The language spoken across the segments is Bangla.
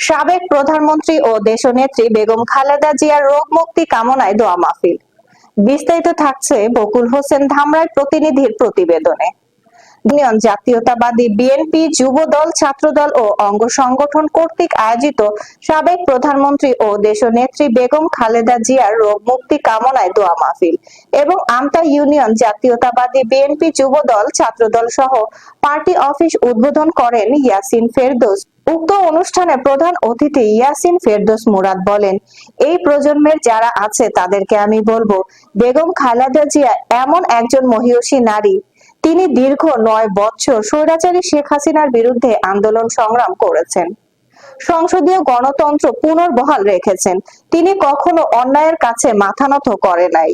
সাবেক প্রধানমন্ত্রী ও দেশনেত্রী বেগম খালেদা জিয়ার রোগ মুক্তি কামনায় দোয়া মাহফিল। বিস্তারিত থাকছে বকুল হোসেন ধামরায় প্রতিনিধির প্রতিবেদনে। ইউনিয়ন জাতীয়তাবাদী বিএনপি যুব দল ছাত্রদল ও অঙ্গ সংগঠন কর্তৃক আয়োজিত সাবেক প্রধানমন্ত্রী ও দেশনেত্রী বেগম খালেদা জিয়ার রোগ মুক্তি কামনায় দোয়া মাহফিল এবং আমতা ইউনিয়ন জাতীয়তাবাদী বিএনপি যুব দল ছাত্রদল সহ পার্টি অফিস উদ্বোধন করেন ইয়াসিন ফেরদোস। উক্ত অনুষ্ঠানে প্রধান অতিথি ইয়াসিন ফেরদোস মুরাদ বলেন, এই প্রজন্মের যারা আছে তাদেরকে আমি বলব, বেগম খালেদা জিয়া এমন একজন মহিয়সী নারী তিনি দীর্ঘ নয় বছর স্বৈরাচারী শেখ হাসিনার বিরুদ্ধে আন্দোলন সংগ্রাম করেছেন। সংসদীয় গণতন্ত্র পুনর্বহাল রেখেছেন। তিনি কখনো অন্যায়ের কাছে মাথা নত করে নাই।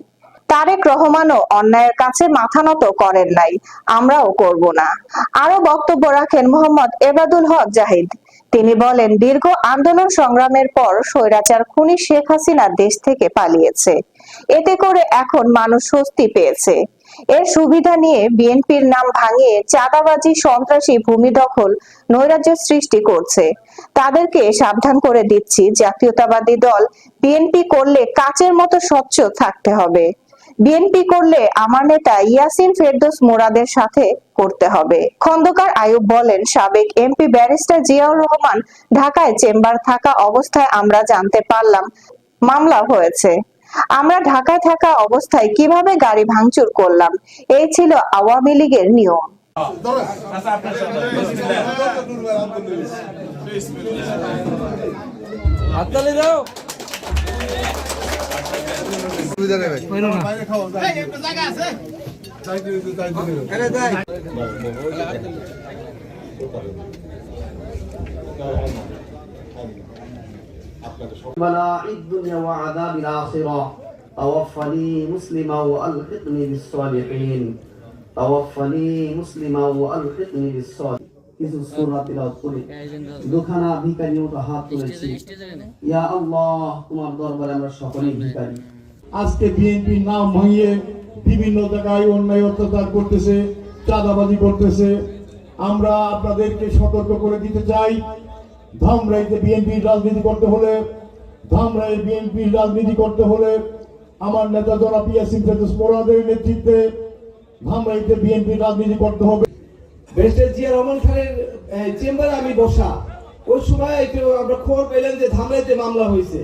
তারেক রহমানও অন্যায়ের কাছে মাথা নত করেন নাই। আমরাও করব না। আরও বক্তব্য রাখেন মোহাম্মদ এবাদুল হক জাহিদ। তিনি বলেন, দীর্ঘ আন্দোলন সংগ্রামের পর স্বৈরাচার খুনি শেখ হাসিনা দেশ থেকে পালিয়েছে। এতে করে এখন মানুষ স্বস্তি পেয়েছে। এর সুবিধা নিয়ে বিএনপির নাম ভাঙিয়ে চাঁদাবাজি, সন্ত্রাসী ভূমি দখল নৈরাজ্য সৃষ্টি করছে। তাদেরকে সাবধান করে দিচ্ছি, জাতীয়তাবাদী দল। বিএনপি করলে কাচের মতো স্বচ্ছ থাকতে হবে। বিএনপি করলে আমার নেতা ইয়াসিন ফেরদৌস মোরাদের সাথে করতে হবে। খন্দকার আয়ুব বলেন, সাবেক এমপি ব্যারিস্টার জিয়াউর রহমান ঢাকায় চেম্বার থাকা অবস্থায় আমরা জানতে পারলাম মামলা হয়েছে। আমরা ঢাকায় থাকা অবস্থায় কিভাবে গাড়ি ভাঙচুর করলাম এই ছিল আওয়ামী লীগের নিয়ম হাততালি দাও সুবিধা নেবে আরে দেখ بلاء الدنيا وعذاب الآخرة توفني مسلما وألحقني بالصالحين توفني مسلما وألحقني بالصالحين কিছু সূরা তিলাওয়াত করি দুখানা ভিখারি মতো হাত তুলেছি ইয়া আল্লাহ তোমার দরবারে আমরা সকলেই ভিখারি আজকে বিএনপির নাম ভাঙিয়ে বিভিন্ন জায়গায় অন্যায় অত্যাচার করতেছে চাঁদাবাজি করতেছে আমরা আপনাদেরকে সতর্ক করে দিতে চাই ধামরাইতে বিএনপির রাজনীতি করতে হলে ধামরাইয়ের বিএনপির রাজনীতি করতে হলে আমার নেতা জনাব ইয়াসিন ফেরদৌস মোরাদের নেতৃত্বে ধামরাইতে বিএনপির রাজনীতি করতে হবে। ব্যারিস্টার জিয়া রহমান খানের চেম্বারে আমি বসা। ওই সময় একটু আমরা খবর পেলাম যে ধামরাইতে মামলা হয়েছে।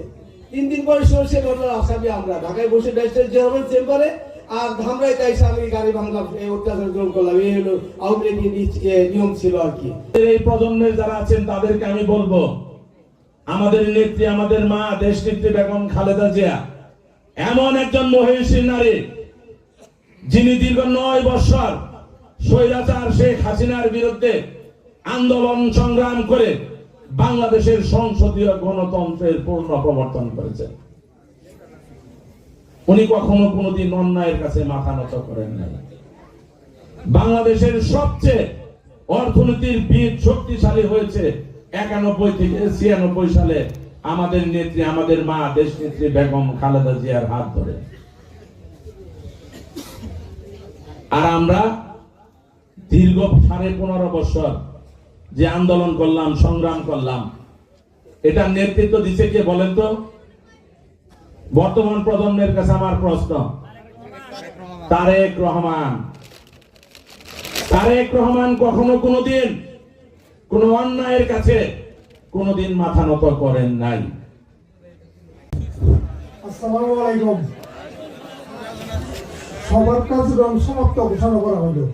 তিন দিন পরে সরষে ঘটনার আসামি আমরা। ঢাকায় বসে ব্যারিস্টার জিয়া রহমান চেম্বারে আর ধামরাইতে এসে আমি গাড়ি ভাঙলাম অত্যাচার গ্রহণ করলাম। এই হলো আওয়ামী লীগের নিয়ম ছিল আর কি। এই প্রজন্মের যারা আছেন তাদেরকে আমি বলব আমাদের নেত্রী আমাদের মা দেশ নেত্রী বেগম খালেদা জিয়া এমন একজন মহিষী নারী, যিনি দীর্ঘ নয় বছর স্বৈরাচার শেখ হাসিনার বিরুদ্ধে আন্দোলন সংগ্রাম করে বাংলাদেশের সংসদীয় গণতন্ত্রের পূর্ণ প্রবর্তন করেছেন। উনি কখনো কোনোদিন অন্যায়ের কাছে মাথা নত করেন নাই। বাংলাদেশের সবচেয়ে অর্থনীতির বীজ শক্তিশালী হয়েছে একানব্বই থেকে ছিয়ানব্বই সালে আমাদের নেত্রী, আমাদের মা, দেশ নেত্রী বেগম খালেদা জিয়ার হাত ধরে। আর আমরা দীর্ঘ সাড়ে পনেরো বছর যে আন্দোলন করলাম, সংগ্রাম করলাম এটা নেতৃত্ব দিচ্ছে কে বলেন তো? বর্তমান প্রজন্মের কাছে আমার প্রশ্ন। তারেক রহমান। তারেক রহমান কখনো কোনোদিন কোন অন্যায়ের কাছে কোনোদিন মাথা নত করেন নাই। সবার কার্যক্রম সমাপ্ত ঘোষণা করা হলো।